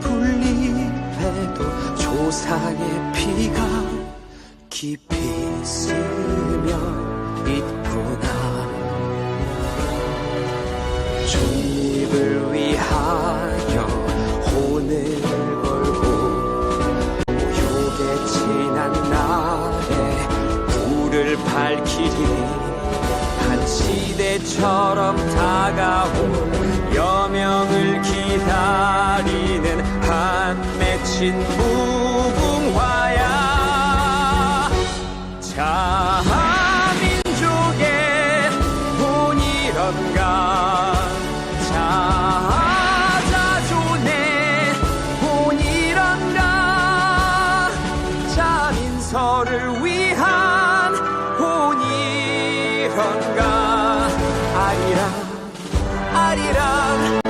풀잎에도 조상의 피가 깊이 스며 있구나. 독립을 위하여 혼을 걸고 모욕의 지난 날에 불을 밝히리 한 시대처럼 다가올 맺힌 무궁화야. 자민족의 본이런가. 자자존의 본이런가. 자민서를 위한 본이런가. 아리랑 아리랑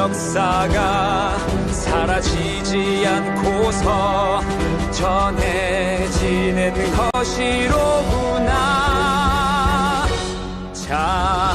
역사가 사라지지 않고서 전해지는 것이로구나. 자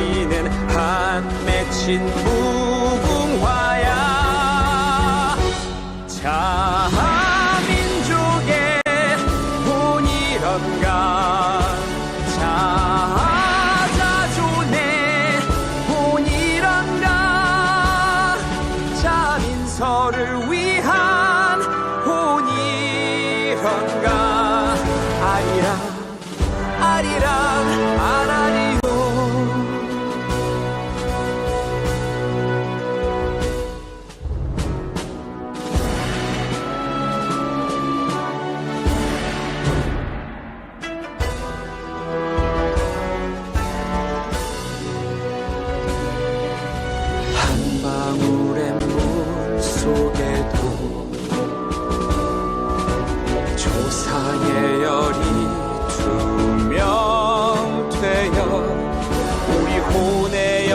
무궁화야. 자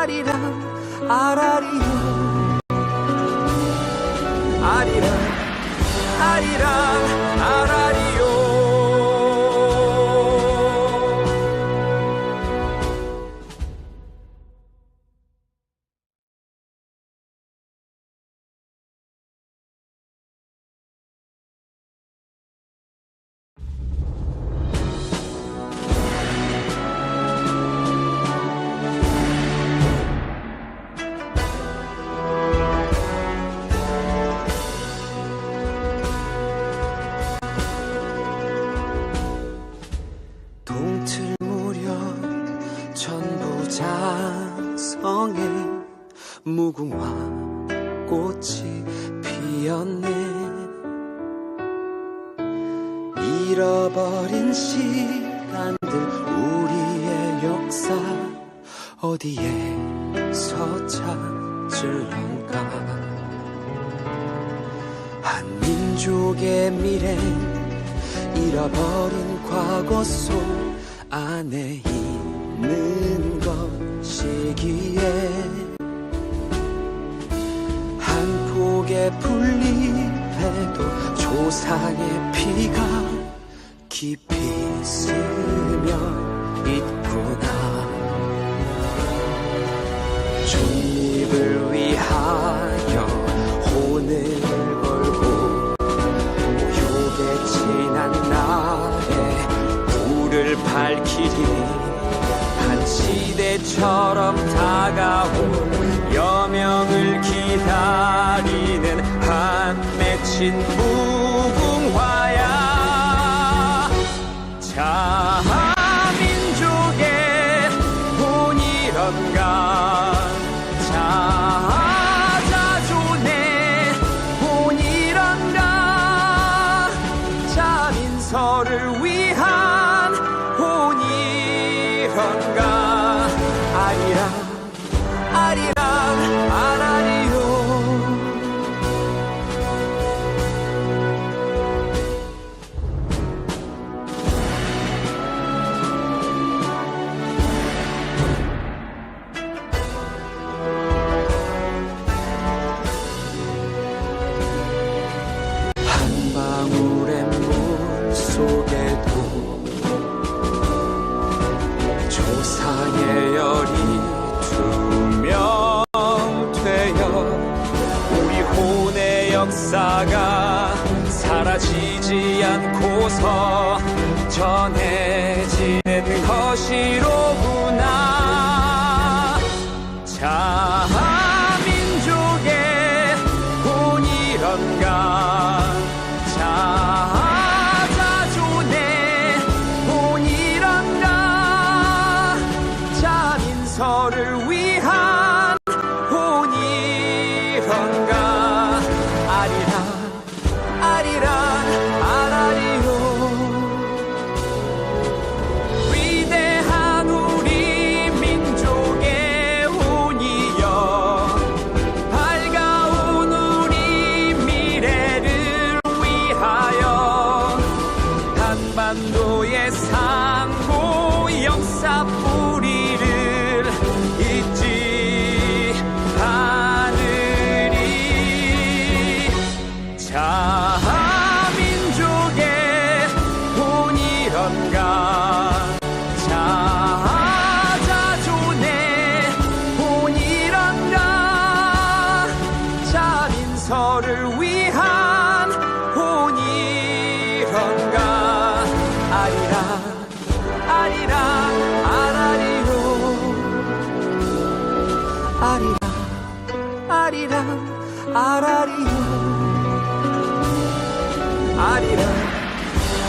아리랑 아라리요 아리랑 아라 역사 어디에서 찾을런가? 한 민족의 미래 잃어버린 과거 속 안에 있는 것이기에 한 폭의 풀잎에도 조상의 피가 깊이 스며 있구나 독립을 위하여 혼을 걸고 모욕에 지난 날에 불을 밝히리. 한 시대처럼 다가올 여명을 기다리는 한 맺힌 무궁화야. 자 선해지는 것이로구나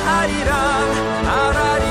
하리라 알아리.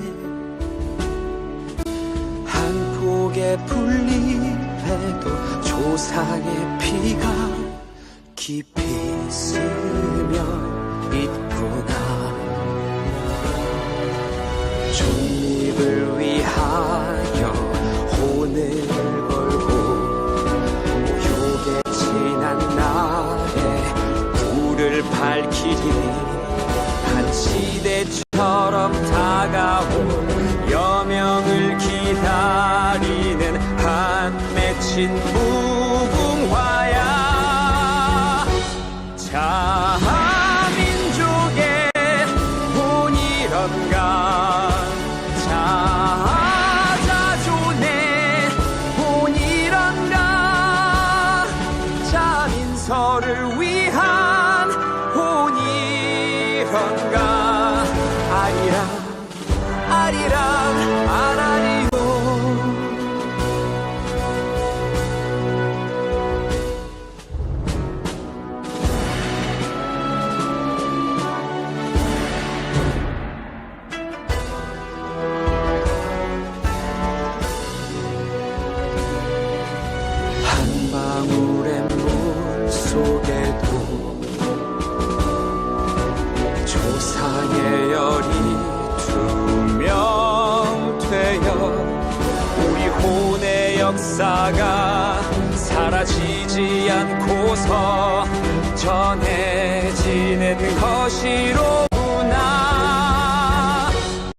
바람에 분리해도 조상의 피가 깊이 스며 있구나. 존립을 위한 心。 것이로